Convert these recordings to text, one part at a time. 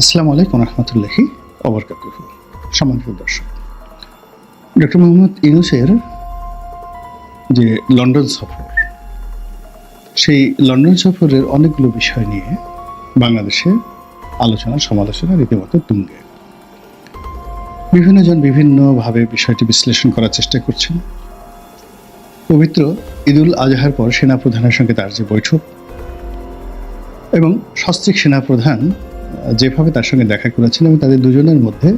আসসালামু আলাইকুম রহমতুল্লাহি অবরকাতুহ সম্মানিত দর্শক, ডক্টর মোহাম্মদ ইউনুসের যে লন্ডন সফর, সেই লন্ডন সফরের অনেকগুলো বিষয় নিয়ে বাংলাদেশে আলোচনা, সমালোচনা রীতিমতো তুঙ্গে। বিভিন্নজন বিভিন্নভাবে বিষয়টি বিশ্লেষণ করার চেষ্টা করছেন। পবিত্র ঈদুল আজহার পর সেনাপ্রধানের সঙ্গে তার যে বৈঠক এবং সস্ত্রিক সেনাপ্রধান যেভাবে তার সঙ্গে দেখা করেছেন এবং তাদের দুজনের মধ্যে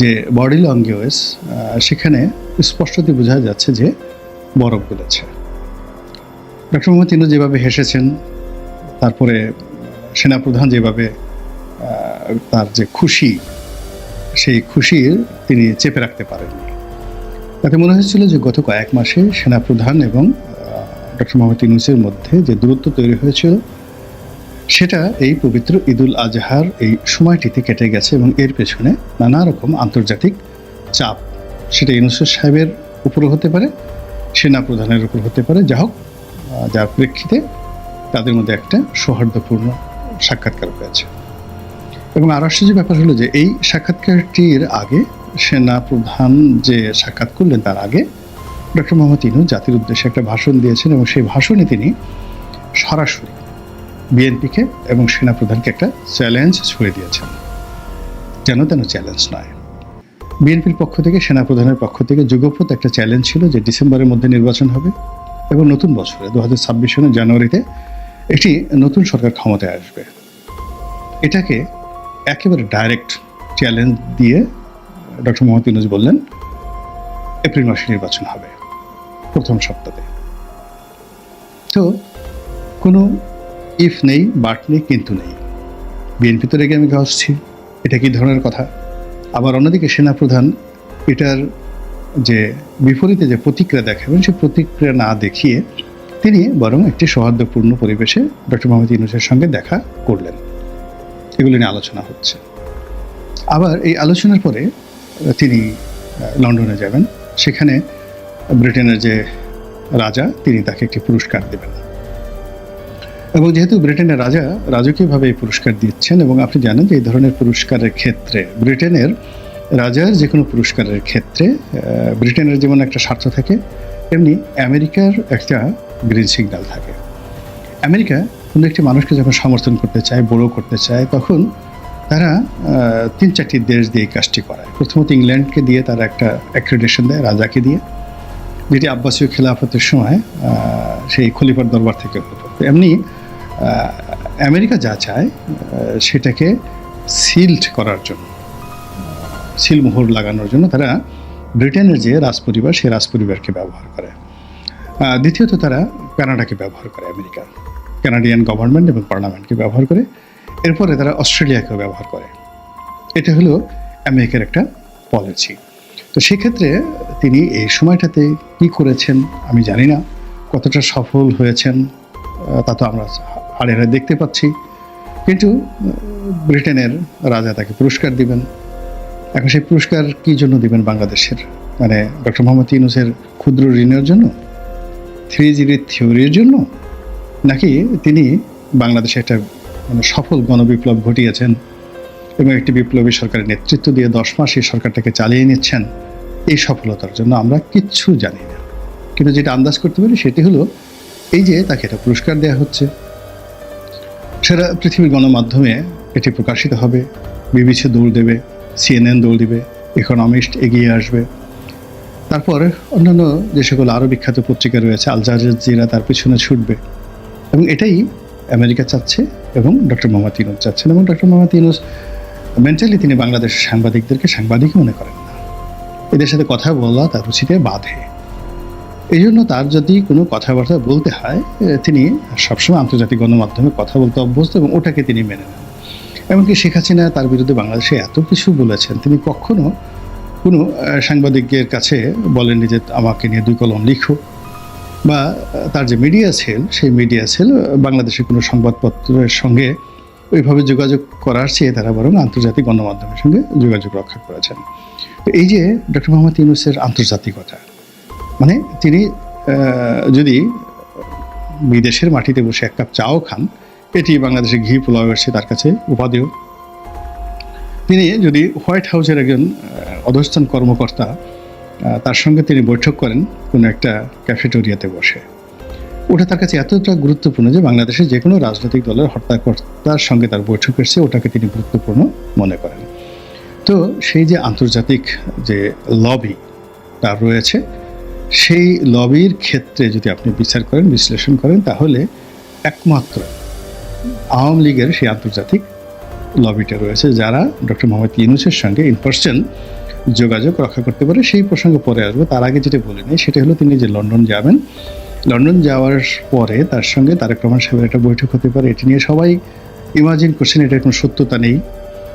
যে বডি ল্যাঙ্গুয়েজ সেখানে স্পষ্টতই বোঝা যাচ্ছে যে বরফ গলেছে। ডক্টর মোহাম্মদ ইনু যেভাবে হেসেছেন, তারপরে সেনাপ্রধান যেভাবে তার যে খুশি, সেই খুশির তিনি চেপে রাখতে পারেননি। তাতে মনে হয়েছিল যে গত কয়েক মাসে সেনাপ্রধান এবং ডক্টর মোহাম্মদ ইউনুসের মধ্যে যে দূরত্ব তৈরি হয়েছিল সেটা এই পবিত্র ঈদুল আজহার এই সময়টিতে কেটে গেছে এবং এর পেছনে নানা রকম আন্তর্জাতিক চাপ। সেটা ইউনুসের সাহেবের উপরও হতে পারে, সেনা প্রধানের উপর হতে পারে। যা হোক যার প্রেক্ষিতে তাদের মধ্যে একটা সৌহার্দ্যপূর্ণ সাক্ষাৎকার হয়েছে। এবং আর আশ্চর্য ব্যাপার হলো যে এই সাক্ষাৎকারটির আগে সেনা প্রধান যে সাক্ষাৎ করলেন তার আগে ডক্টর মোহাম্মদ ইনু জাতির উদ্দেশ্যে একটা ভাষণ দিয়েছেন এবং সেই ভাষণে তিনি সরাসরি বিএনপিকে এবং সেনাপ্রধানকে একটা চ্যালেঞ্জ ছুড়ে দিয়েছেন যেন তেন চ্যালেঞ্জ নয়। বিএনপির পক্ষ থেকে, সেনাপ্রধানের পক্ষ থেকে যুগপথ একটা চ্যালেঞ্জ ছিল যে ডিসেম্বরের মধ্যে নির্বাচন হবে এবং নতুন বছরে দু হাজার ছাব্বিশ সনের জানুয়ারিতে একটি নতুন সরকার ক্ষমতায় আসবে। এটাকে একেবারে ডাইরেক্ট চ্যালেঞ্জ দিয়ে ডক্টর মোহাম্মদ ইউনুস বললেন, এপ্রিল মাসে নির্বাচন হবে প্রথম সপ্তাহে। তো কোনো ইফ নেই বাট নেই, কিন্তু নেই। বিএনপি তো রেগে আমি আসছি এটা কি ধরনের কথা? আবার অন্যদিকে সেনাপ্রধান, এটার যে বিপরীতে যে প্রতিক্রিয়া দেখাবেন সেই প্রতিক্রিয়া না দেখিয়ে তিনি বরং একটি সৌহার্দ্যপূর্ণ পরিবেশে ডক্টর মোহাম্মদ ইউনুসের সঙ্গে দেখা করলেন। এগুলো নিয়ে আলোচনা হচ্ছে। আবার এই আলোচনার পরে তিনি লন্ডনে যাবেন। সেখানে ব্রিটেনের যে রাজা, তিনি তাকে একটি পুরস্কার দেবেন। এবং যেহেতু ব্রিটেনের রাজা রাজকীয়ভাবে এই পুরস্কার দিচ্ছেন এবং আপনি জানেন যে এই ধরনের পুরস্কারের ক্ষেত্রে ব্রিটেনের রাজার যে কোনো পুরস্কারের ক্ষেত্রে ব্রিটেনের যেমন একটা স্বার্থ থাকে, তেমনি আমেরিকার একটা গ্রিন সিগন্যাল থাকে। আমেরিকা কোনো একটি মানুষকে যখন সমর্থন করতে চায় বড় করতে চায়, তখন তারা তিন চারটি দেশ দিয়ে কাজটি করায়। প্রথমত ইংল্যান্ডকে দিয়ে তারা একটা অ্যাক্রেডিটেশন দেয়, রাজাকে দিয়ে, যেটি আব্বাসীয় খেলাফতের সময় সেই খলিফার দরবার থেকে হতো। এমনি আমেরিকা যা চায় সেটাকে সিল্ড করার জন্য সিলমোহর লাগানোর জন্য তারা ব্রিটেনের যে রাজপরিবার, সেই রাজপরিবারকে ব্যবহার করে। দ্বিতীয়ত তারা কানাডাকে ব্যবহার করে, আমেরিকা। কানাডিয়ান গভর্নমেন্ট এবং পার্লামেন্টকে ব্যবহার করে। এরপরে তারা অস্ট্রেলিয়াকেও ব্যবহার করে। এটা হলো আমেরিকার একটা পলিসি। তো সেক্ষেত্রে তিনি এই সময়টাতে কি করেছেন আমি জানি না। কতটা সফল হয়েছেন তা তো আমরা হাড়ে হাড়ে দেখতে পাচ্ছি। কিন্তু, ব্রিটেনের রাজা তাকে পুরস্কার দিবেন। এখন সেই পুরস্কার কি জন্য দিবেন বাংলাদেশের? মানে ডক্টর মোহাম্মদ ইউনুসের ক্ষুদ্র ঋণের জন্য? থ্রি জিবির থিওরির জন্য? নাকি তিনি বাংলাদেশে একটা মানে সফল গণবিপ্লব ঘটিয়েছেন এবং একটি বিপ্লবী সরকারের নেতৃত্ব দিয়ে দশ মাস এই সরকারটাকে চালিয়ে নিচ্ছেন? এই সফলতার জন্য আমরা কিচ্ছু জানি না। কিন্তু যেটা আন্দাজ করতে পারি সেটি হলো, এই যে তাকে একটা পুরস্কার দেওয়া হচ্ছে সেটা পৃথিবীর গণমাধ্যমে এটি প্রকাশিত হবে, বিবিসি দৌড় দেবে, সিএনএন দৌড় দেবে, ইকোনমিস্ট এগিয়ে আসবে। তারপর অন্যান্য যে সকল আরও বিখ্যাত পত্রিকা রয়েছে, আল জাজিরা তার পিছনে ছুটবে। এবং এটাই আমেরিকা চাচ্ছে এবং ডক্টর মোহাম্মদ ইউনুস চাচ্ছেন। এবং ডক্টর মোহাম্মদ ইউনুস মেন্টালি তিনি বাংলাদেশের সাংবাদিকদেরকে সাংবাদিক মনে করেন না। এদের সাথে কথা বলা তার রুচিতে বাধে। এই জন্য তার যদি কোনো কথাবার্তা বলতে হয় তিনি সবসময় আন্তর্জাতিক গণমাধ্যমে কথা বলতে অভ্যস্ত এবং ওটাকে তিনি মেনে নেন। এমনকি শেখ হাসিনা তার বিরুদ্ধে বাংলাদেশে এত কিছু বলেছেন তিনি কখনো কোনো আহ, সাংবাদিকের কাছে বলেননি যে আমাকে নিয়ে দুই কলম লিখো বা তার যে মিডিয়া সেল সেই মিডিয়া সেল বাংলাদেশের কোনো সংবাদপত্রের সঙ্গে ওইভাবে যোগাযোগ করার চেয়ে তারা বরং আন্তর্জাতিক গণমাধ্যমের সঙ্গে যোগাযোগ রক্ষা করেছেন। তো এই যে ডক্টর মোহাম্মদ ইউনুসের আন্তর্জাতিকতা মানে তিনি যদি বিদেশের মাটিতে বসে এক কাপ চাও খান, এটি বাংলাদেশে ঘি পোলাও এসে তার কাছে উপাদেয়। তিনি যদি হোয়াইট হাউসের একজন অধস্থান কর্মকর্তা তার সঙ্গে তিনি বৈঠক করেন, কোনো একটা ক্যাফেটেরিয়াতে বসে। ওটা তার কাছে এতটা গুরুত্বপূর্ণ যে বাংলাদেশের যে কোনো রাজনৈতিক দলের হত্যাকর্তার সঙ্গে তার বৈঠক এসেছে ওটাকে তিনি গুরুত্বপূর্ণ মনে করেন। তো সেই যে আন্তর্জাতিক যে লবি তার রয়েছে সেই লবির ক্ষেত্রে যদি আপনি বিচার করেন, বিশ্লেষণ করেন, তাহলে একমাত্র আওয়ামী লীগের সেই আন্তর্জাতিক লবিটা রয়েছে, যারা ডক্টর মোহাম্মদ ইউনুসের সঙ্গে ইন পার্সন যোগাযোগ রক্ষা করতে পারে। সেই প্রসঙ্গে পরে আসব। তার আগে যেটা বলে নিই, সেটা হলো তিনি যে লন্ডন যাবেন, লন্ডন যাওয়ার পরে তার সঙ্গে তারেক রহমান সাহেবের একটা বৈঠক হতে পারে। এটি নিয়ে সবাই ইমাজিন করছেন, এটার কোনো সত্যতা নেই,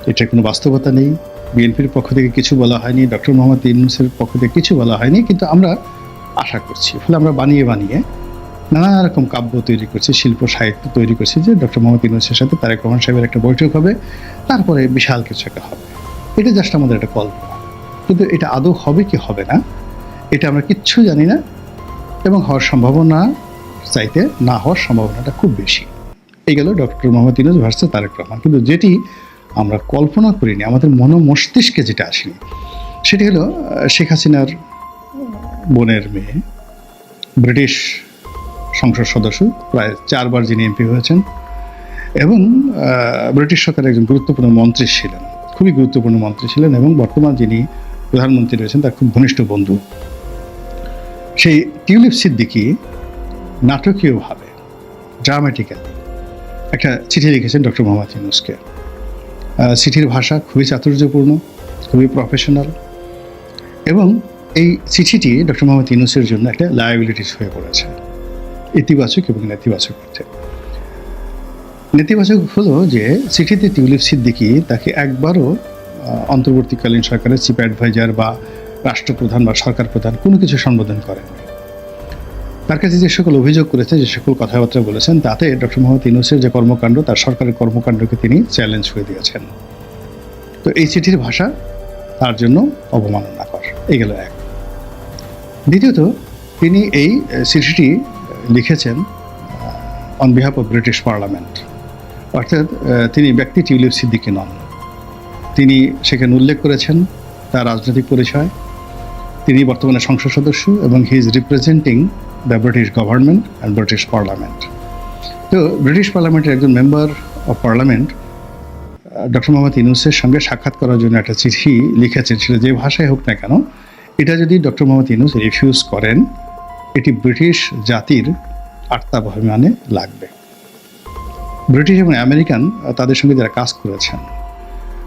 এটার কোনো বাস্তবতা নেই। বিএনপির পক্ষ থেকে কিছু বলা হয়নি, ডক্টর মোহাম্মদ ইউনুসের পক্ষ থেকে কিছু বলা হয়নি, কিন্তু আমরা আশা করছি। ফলে আমরা বানিয়ে বানিয়ে নানা রকম কাব্য তৈরি করছি, শিল্প, সাহিত্য তৈরি করছি যে ডক্টর মোহাম্মদ ইউনুসের সাথে তারেক রহমান সাহেবের একটা বৈঠক হবে, তারপরে বিশাল কিছু একটা হবে। এটা জাস্ট আমাদের একটা কল্পনা। কিন্তু এটা আদৌ হবে কি হবে না, এটা আমরা কিচ্ছু জানি না এবং হওয়ার সম্ভাবনা চাইতে না হওয়ার সম্ভাবনাটা খুব বেশি। এই গেল ডক্টর মোহাম্মদ ইউনুস ভার্সেস তারেক রহমান। কিন্তু যেটি আমরা কল্পনা করিনি, আমাদের মনো মস্তিষ্কে যেটা আসেনি, সেটি হলো শেখ হাসিনার বোনের মেয়ে, ব্রিটিশ সংসদ সদস্য, প্রায় চারবার যিনি এমপি হয়েছেন এবং ব্রিটিশ সরকারের একজন গুরুত্বপূর্ণ মন্ত্রী ছিলেন, খুবই গুরুত্বপূর্ণ মন্ত্রী ছিলেন এবং বর্তমান যিনি প্রধানমন্ত্রী রয়েছেন তার খুব ঘনিষ্ঠ বন্ধু। সেই টিউলিপ সিদ্দিকি নাটকীয়ভাবে ড্রামাটিক্যালি একটা চিঠি লিখেছেন ডক্টর মোহাম্মদ ইউনুসকে। চিঠির ভাষা খুবই চাতুর্যপূর্ণ, খুবই প্রফেশনাল এবং এই চিঠিটি ডক্টর মোহাম্মদ ইউনুসের জন্য একটা লায়াবিলিটিস হয়ে পড়েছে, ইতিবাচক এবং নেতিবাচক অর্থে নেতিবাচক হলো যে চিঠিতে টিউলিপ সিদ্দিকি তাকে একবারও অন্তর্বর্তীকালীন সরকারের চিফ অ্যাডভাইজার বা রাষ্ট্রপ্রধান বা সরকার প্রধান কোনো কিছু সম্বোধন করেন তার কাছে যে সকল অভিযোগ করেছেন যে সকল কথাবার্তা বলেছেন, তাতে ডক্টর মোহাম্মদ ইউনুসের যে কর্মকাণ্ড, তার সরকারের কর্মকাণ্ডকে তিনি চ্যালেঞ্জ করে দিয়েছেন। তো এই চিঠির ভাষা তার জন্য অবমাননাকর। এই গেল এক। দ্বিতীয়ত, তিনি এই চিঠিটি লিখেছেন on behalf of British parliament অর্থাৎ তিনি ব্যক্তি টিউলিপ সিদ্দিকি নন। তিনি সেখানে উল্লেখ করেছেন তার রাজনৈতিক পরিচয়। তিনি বর্তমানে সংসদ সদস্য এবং he is representing the British government and British parliament তো ব্রিটিশ পার্লামেন্টের একজন member of parliament doctor Mohammad ইউনুসের সঙ্গে সাক্ষাৎ করার জন্য একটা চিঠি লিখেছেন। সেটা যে ভাষায় হোক না কেন এটা যদি ডক্টর মোহাম্মদ ইউনুস রিফিউজ করেন, এটি ব্রিটিশ জাতির আত্মাভিমানে লাগবে। ব্রিটিশ এবং আমেরিকান তাদের সঙ্গে যারা কাজ করেছেন,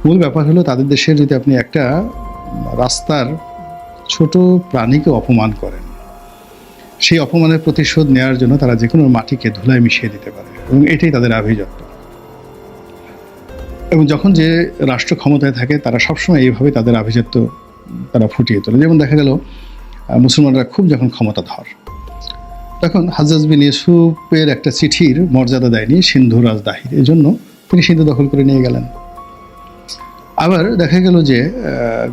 মূল ব্যাপার হলো তাদের দেশের যদি আপনি একটা রাস্তার ছোট প্রাণীকে অপমান করেন, সেই অপমানের প্রতিশোধ নেওয়ার জন্য তারা যে কোনো মাটিকে ধুলায় মিশিয়ে দিতে পারে, এবং এটাই তাদের আভিজাত্য। এবং যখন যে রাষ্ট্র ক্ষমতায় থাকে, তারা সবসময় এইভাবে তাদের আভিজাত্য তারা ফুটিয়ে তোলে। যেমন দেখা গেল মুসলমানরা খুব যখন ক্ষমতাধর, তখন হাজাজ বিন ইউসুফের একটা চিঠির মর্যাদা দেয়নি সিন্ধু রাজ দাহির এই জন্য তিনি সিন্ধু দখল করে নিয়ে গেলেন। আবার দেখা গেল যে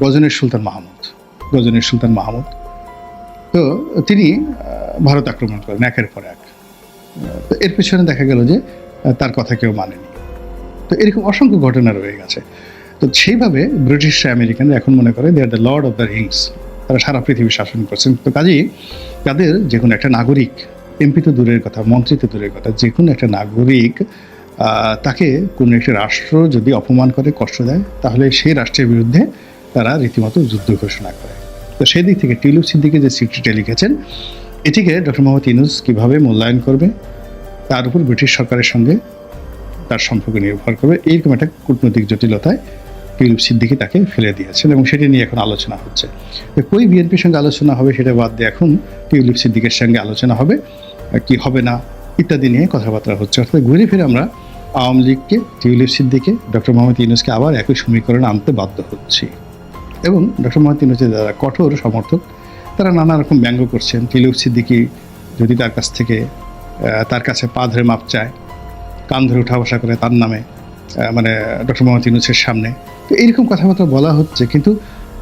গজনের সুলতান মাহমুদ, গজনের সুলতান মাহমুদ। তো তিনি ভারত আক্রমণ করেন একের পর এক। তো এর পেছনে দেখা গেল যে তার কথা কেউ মানেনি। তো এরকম অসংখ্য ঘটনা রয়ে গেছে। তো সেইভাবে ব্রিটিশ আমেরিকানরা এখন মনে করে they are the Lord of the Rings তারা সারা পৃথিবী শাসন করছেন। তো কাজেই তাদের যে কোনো একটা নাগরিক, এমপি তো দূরের কথা, মন্ত্রী তো দূরের কথা, যে কোনো একটা নাগরিক তাকে কোনো একটি রাষ্ট্র যদি অপমান করে, কষ্ট দেয়, তাহলে সেই রাষ্ট্রের বিরুদ্ধে তারা রীতিমতো যুদ্ধ ঘোষণা করে। তো সেই দিক থেকে টিলু সিদ্দিকে যে চিঠিটা লিখেছেন, এটিকে ডক্টর মোহাম্মদ ইনুস কীভাবে মূল্যায়ন করবে, তার উপর ব্রিটিশ সরকারের সঙ্গে তার সম্পর্ক নির্ভর করবে এইরকম একটা কূটনৈতিক জটিলতায় টিউলিপ সিদ্দিকি তাকে ফেলে দিয়েছেন এবং সেটি নিয়ে এখন আলোচনা হচ্ছে। কই বিএনপির সঙ্গে আলোচনা হবে সেটা বাদ দিয়ে এখন টিউলিপ সিদ্দিকের সঙ্গে আলোচনা হবে কি হবে না ইত্যাদি নিয়ে কথাবার্তা হচ্ছে। অর্থাৎ ঘুরে ফিরে আমরা আওয়ামী লীগকে, টিউলিপ সিদ্দিকে, ডক্টর মোহাম্মদ ইউনুসকে আবার একই সমীকরণে আনতে বাধ্য হচ্ছি। এবং ডক্টর মোহাম্মদ ইউনুসের যারা কঠোর সমর্থক, তারা নানা রকম ব্যঙ্গ করছেন। টিউলিপ সিদ্দিকি যদি তার কাছ থেকে তার কাছে পা ধরে মাপ চায়, কান ধরে উঠা বসা করে তার নামে মানে ডক্টর মোহাম্মদ ইউনুসের সামনে তো এইরকম কথাবার্তা বলা হচ্ছে, কিন্তু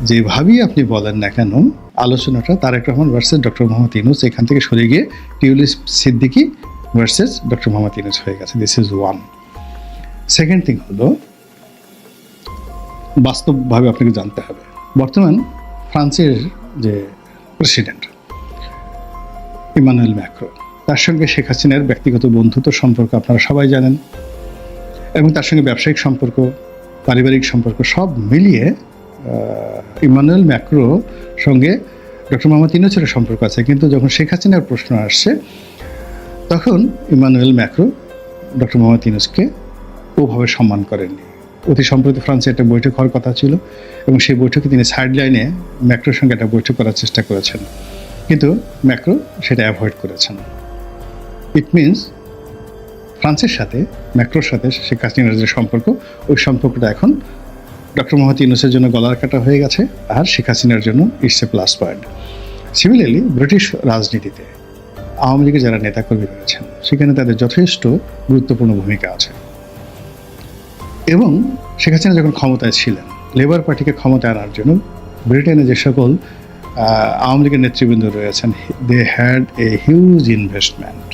যেভাবেই আপনি বলেন না কেন, আলোচনাটা তারেক রহমান ভার্সেস ডক্টর মোহাম্মদ ইউনুস, এখান থেকে সরে গিয়ে টিউলিস সিদ্দিকি ভার্সেস ডক্টর মোহাম্মদ ইউনুস হয়ে গেছে। This is one second thing হলো, বাস্তবভাবে আপনাকে জানতে হবে। বর্তমান ফ্রান্সের যে প্রেসিডেন্ট, ইমানুয়েল ম্যাক্রো, তার সঙ্গে শেখ হাসিনার ব্যক্তিগত বন্ধুত্ব সম্পর্ক আপনারা সবাই জানেন, এবং তার সঙ্গে ব্যবসায়িক সম্পর্ক পারিবারিক সম্পর্ক সব মিলিয়ে ইমানুয়েল ম্যাক্রো সঙ্গে ডক্টর মোহাম্মদ ইউনুসের সম্পর্ক আছে। কিন্তু যখন শেখ হাসিনার প্রশ্ন আসছে তখন ইমানুয়েল ম্যাক্রো ডক্টর মোহাম্মদ ইউনুসকে ওভাবে সম্মান করেননি অতি সম্প্রতি ফ্রান্সে একটা বৈঠক হওয়ার কথা ছিল এবং সেই বৈঠকে তিনি সাইড লাইনে ম্যাক্রোর সঙ্গে একটা বৈঠক করার চেষ্টা করেছেন। কিন্তু ম্যাক্রো সেটা অ্যাভয়েড করেছেন। ইট মিনস ফ্রান্সের সাথে, ম্যাক্রোর সাথে শেখ হাসিনার যে সম্পর্ক, ওই সম্পর্কটা এখন ডক্টর মোহাম্মদ ইউনুসের জন্য গলার কাটা হয়ে গেছে আর শেখ হাসিনার জন্য it's a plus point. Similarly British রাজনীতিতে আওয়ামী লীগের যারা নেতাকর্মী রয়েছেন, সেখানে তাদের যথেষ্ট গুরুত্বপূর্ণ ভূমিকা আছে। এবং শেখ হাসিনা যখন ক্ষমতায় ছিলেন লেবার পার্টিকে ক্ষমতায় আনার জন্য ব্রিটেনে যে সকল আওয়ামী লীগের নেতৃবৃন্দ রয়েছেন they had a huge investment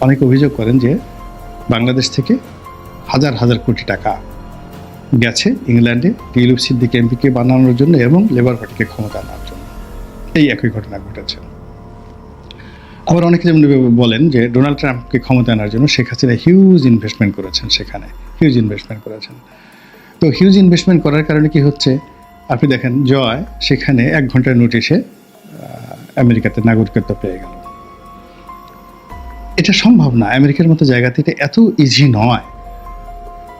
অনেক অভিযোগ করেন যে বাংলাদেশ থেকে হাজার হাজার কোটি টাকা গেছে ইংল্যান্ডে টিউলিপ সিদ্দিক এমপিকে বানানোর জন্য এবং লেবার পার্টিকে ক্ষমতা আনার জন্য। এই একই ঘটনা ঘটেছে। আবার অনেকে যেমন বলেন যে ডোনাল্ড ট্রাম্পকে ক্ষমতা আনার জন্য শেখ হাসিনা হিউজ ইনভেস্টমেন্ট করেছেন সেখানে, হিউজ ইনভেস্টমেন্ট করেছেন। তো হিউজ ইনভেস্টমেন্ট করার কারণে কি হচ্ছে? আপনি দেখেন জয় সেখানে এক ঘণ্টার নোটিশে আমেরিকাতে নাগরিকত্ব পেয়ে গেল। এটা সম্ভব না। আমেরিকার মতো জায়গাতে এটা এত ইজি নয়।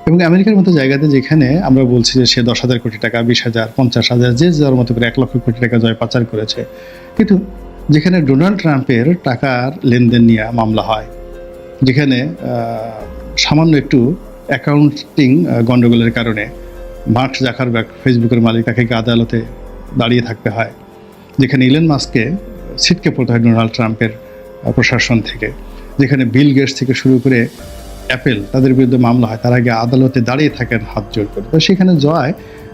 এবং আমেরিকার মতো জায়গাতে যেখানে আমরা বলছি যে সে দশ হাজার কোটি টাকা, বিশ হাজার, পঞ্চাশ হাজার, যে যার মতো করে এক লক্ষ কোটি টাকা জয় পাচার করেছে। কিন্তু যেখানে ডোনাল্ড ট্রাম্পের টাকার লেনদেন নিয়ে মামলা হয়, যেখানে সামান্য একটু অ্যাকাউন্টিং গণ্ডগোলের কারণে মার্ক জাকারবার্গ ফেসবুকের মালিক, তাকে আদালতে দাঁড়িয়ে থাকতে হয়। যেখানে ইলেন মাস্ককে ছিটকে পড়তে হয় ডোনাল্ড ট্রাম্পের প্রশাসন থেকে। যেখানে বিল গেটস থেকে শুরু করে অ্যাপেল তাদের বিরুদ্ধে মামলা হয়, তার আগে আদালতে দাঁড়িয়ে থাকেন হাত জোর করে। তো সেখানে জয়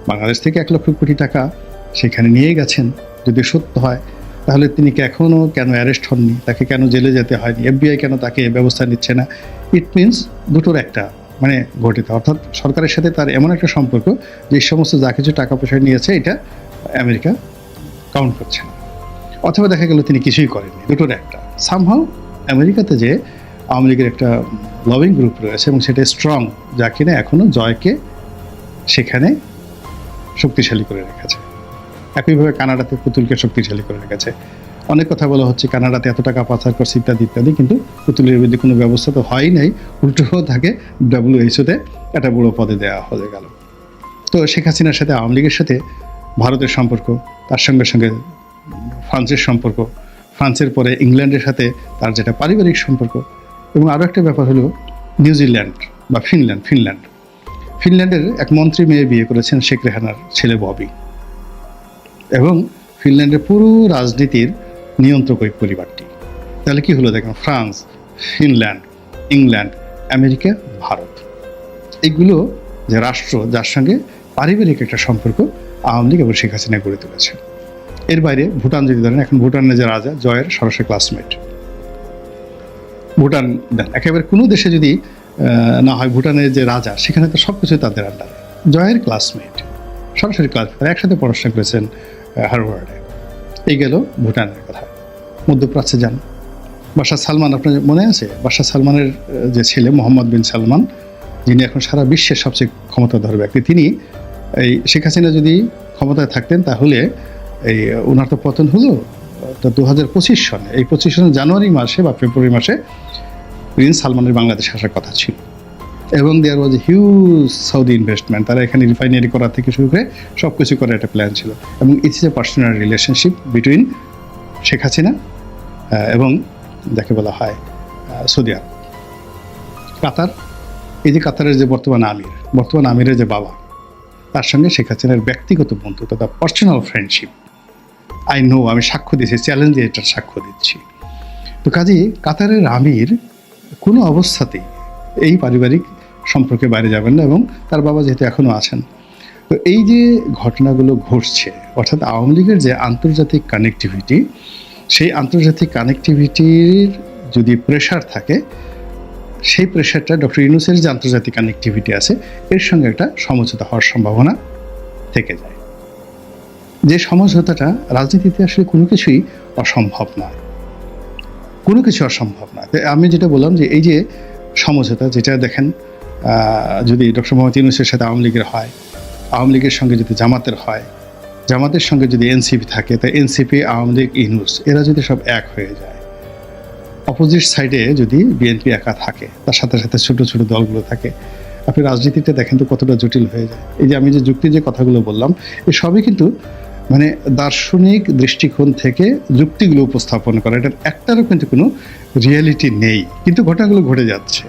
বাংলাদেশ থেকে এক লক্ষ কোটি টাকা সেখানে নিয়ে গেছেন। যদি সত্য হয়, তাহলে তিনি এখনও কেন অ্যারেস্ট হননি, তাকে কেন জেলে যেতে হয়নি, এফবিআই কেন তাকে ব্যবস্থা নিচ্ছে না? ইট মিনস দুটোর একটা মানে ঘটিত। অর্থাৎ সরকারের সাথে তার এমন একটা সম্পর্ক যে সমস্ত যা কিছু টাকা পয়সা নিয়েছে, এটা আমেরিকা কাউন্ট করছে না। অথবা দেখা গেল তিনি কিছুই করেননি, দুটোর একটা। সামহাও আমেরিকাতে যে আওয়ামী লীগের একটা লবিং গ্রুপ রয়েছে এবং সেটা স্ট্রং যা কিনা এখনও জয়কে সেখানে শক্তিশালী করে রেখেছে। একইভাবে কানাডাতে পুতুলকে শক্তিশালী করে রেখেছে। অনেক কথা বলা হচ্ছে, কানাডাতে এত টাকা পাচার করছে ইত্যাদি ইত্যাদি, কিন্তু পুতুলের বিরুদ্ধে কোনো ব্যবস্থা তো হয়ই নাই। উল্টো তাকে ডাব্লিউএইচওতে একটা বড় পদে দেওয়া হয়ে গেল। তো শেখ হাসিনার সাথে আওয়ামী লীগের সাথে ভারতের সম্পর্ক, তার সঙ্গে সঙ্গে ফ্রান্সের সম্পর্ক ফ্রান্সের পরে ইংল্যান্ডের সাথে তার যেটা পারিবারিক সম্পর্ক এবং আরও একটা ব্যাপার হলো নিউজিল্যান্ড বা ফিনল্যান্ড ফিনল্যান্ড। ফিনল্যান্ডের এক মন্ত্রী মেয়ে বিয়ে করেছেন শেখ রেহানার ছেলে ববি। এবং ফিনল্যান্ডের পুরো রাজনীতির নিয়ন্ত্রক ওই পরিবারটি। তাহলে কি হলো দেখেন, France, Finland, England, America, Bharat. এইগুলো যে রাষ্ট্র, যার সঙ্গে পারিবারিক একটা সম্পর্ক আওয়ামী লীগ এবং শেখ হাসিনা গড়ে তুলেছে। এর বাইরে ভুটান যদি ধরেন, এখন ভুটানের যে রাজা জয়ের সরাসরি ক্লাসমেট ভুটান একেবারে কোনো দেশে যদি না হয় ভুটানের যে রাজা, সেখানে তো সব কিছুই তাদের আন্ডারে জয়ের ক্লাসমেট সরাসরি ক্লাসমেট তারা একসাথে পড়াশোনা করেছেন হারভার্ডে। এই গেল ভুটানের কথা। মধ্যপ্রাচ্যে যান। বাদশাহ সালমান, আপনার মনে আছে? বাদশাহ সালমানের যে ছেলে মোহাম্মদ বিন সালমান, যিনি এখন সারা বিশ্বের সবচেয়ে ক্ষমতাধর ব্যক্তি, তিনি এই শেখ হাসিনা যদি ক্ষমতায় থাকতেন, তাহলে এই ওনার তো পতন হলো, তো দু হাজার পঁচিশ সনে এই পঁচিশ সনে জানুয়ারি মাসে বা ফেব্রুয়ারি মাসে প্রিন্স সালমানের বাংলাদেশে আসার কথা ছিল। এবং there was huge Saudi investment তারা এখানে রিফাইনারি করা থেকে শুরু করে সব কিছু করার একটা প্ল্যান ছিল। এবং it's a personal relationship between Sheikh Hasina এবং যাকে বলা হয় সৌদি আরব কাতার, এই যে কাতারের যে বর্তমান আমির, বর্তমান আমিরের যে বাবা, তার সঙ্গে শেখ হাসিনার ব্যক্তিগত বন্ধুত্ব বা পার্সোনাল ফ্রেন্ডশিপ আই নো আমি সাক্ষ্য দিয়েছি চ্যালেঞ্জ এটার সাক্ষ্য দিচ্ছি। তো কাজেই কাতারের আমির কোনো অবস্থাতেই এই পারিবারিক সম্পর্কে বাইরে যাবেন না এবং তার বাবা যেহেতু এখনও আছেন, তো এই যে ঘটনাগুলো ঘটছে, অর্থাৎ আওয়ামী লীগের যে আন্তর্জাতিক কানেক্টিভিটি সেই আন্তর্জাতিক কানেক্টিভিটির যদি প্রেশার থাকে, সেই প্রেশারটা ডক্টর ইউনুসের যে আন্তর্জাতিক কানেক্টিভিটি আছে, এর সঙ্গে একটা সমঝোতা হওয়ার সম্ভাবনা থেকে যায়। যে সমঝোতাটা রাজনীতিতে আসলে কোনো কিছুই অসম্ভব নয় কোনো কিছু অসম্ভব নয় আমি যেটা বললাম যে এই যে সমঝোতা যেটা দেখেন যদি ডক্টর মোহাম্মদ ইউনুসের সাথে আওয়ামী লীগের হয়, আওয়ামী লীগের সঙ্গে যদি জামাতের হয়, জামাতের সঙ্গে যদি এনসিপি থাকে, তা এনসিপি, আওয়ামী লীগ, ইউনুস, এরা যদি সব এক হয়ে যায় অপোজিট সাইডে যদি বিএনপি একা থাকে, তার সাথে সাথে ছোট ছোট দলগুলো থাকে, আপনি রাজনীতিতে দেখেন তো কতটা জটিল হয়ে যায়। এই যে আমি যে যুক্তি যে কথাগুলো বললাম এই সবই কিন্তু মানে দার্শনিক দৃষ্টিকোণ থেকে যুক্তিগুলো উপস্থাপন করা, এটার একটারও কিন্তু কোনো রিয়েলিটি নেই। কিন্তু ঘটনাগুলো ঘটে যাচ্ছে।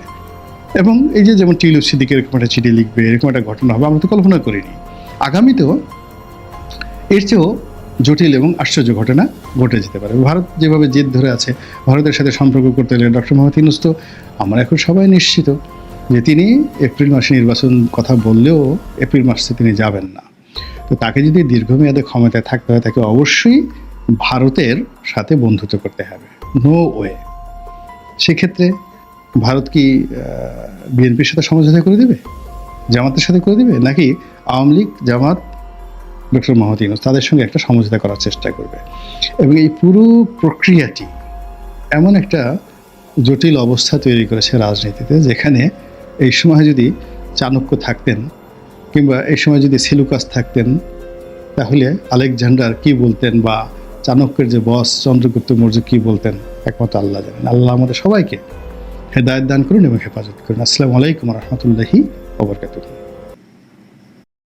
এবং এই যে যেমন টিলু সিদ্দিক এরকম একটা চিঠি লিখবে, এরকম একটা ঘটনা হবে, আমরা তো কল্পনা করিনি। আগামীতেও এর চেয়েও জটিল এবং আশ্চর্য ঘটনা ঘটে যেতে পারে। ভারত যেভাবে জেদ ধরে আছে, ভারতের সাথে সম্পর্ক করতে গেলে ডক্টর মোহাম্মদ ইউনুস তো, আমরা এখন সবাই নিশ্চিত যে তিনি এপ্রিল মাসে নির্বাচন কথা বললেও এপ্রিল মাসে তিনি যাবেন না। তো তাকে যদি দীর্ঘমেয়াদে ক্ষমতায় থাকতে হয়, তাকে অবশ্যই ভারতের সাথে বন্ধুত্ব করতে হবে। নো ওয়ে সেক্ষেত্রে ভারত কি বিএনপির সাথে সমঝোতা করে দেবে? জামাতের সাথে করে দেবে? নাকি আওয়ামী লীগ, জামাত, ডক্টর মোহাম্মদ ইউনুস তাদের সঙ্গে একটা সমঝোতা করার চেষ্টা করবে? এবং এই পুরো প্রক্রিয়াটি এমন একটা জটিল অবস্থা তৈরি করেছে রাজনীতিতে, যেখানে এই সময় যদি চাণক্য থাকতেন কিংবা এই সময় যদি সিলুকাস থাকতেন, তাহলে আলেকজান্ডার কি বলতেন বা চাণক্যের যে বস চন্দ্রগুপ্ত মৌর্য কি বলতেন? একমাত্র আল্লাহ জানেন। আল্লাহ আমাদের সবাইকে হেদায়ত দান করুন এবং হেফাজত করুন। আসসালামু আলাইকুম রহমতুল্লাহি ওবরকাতুহ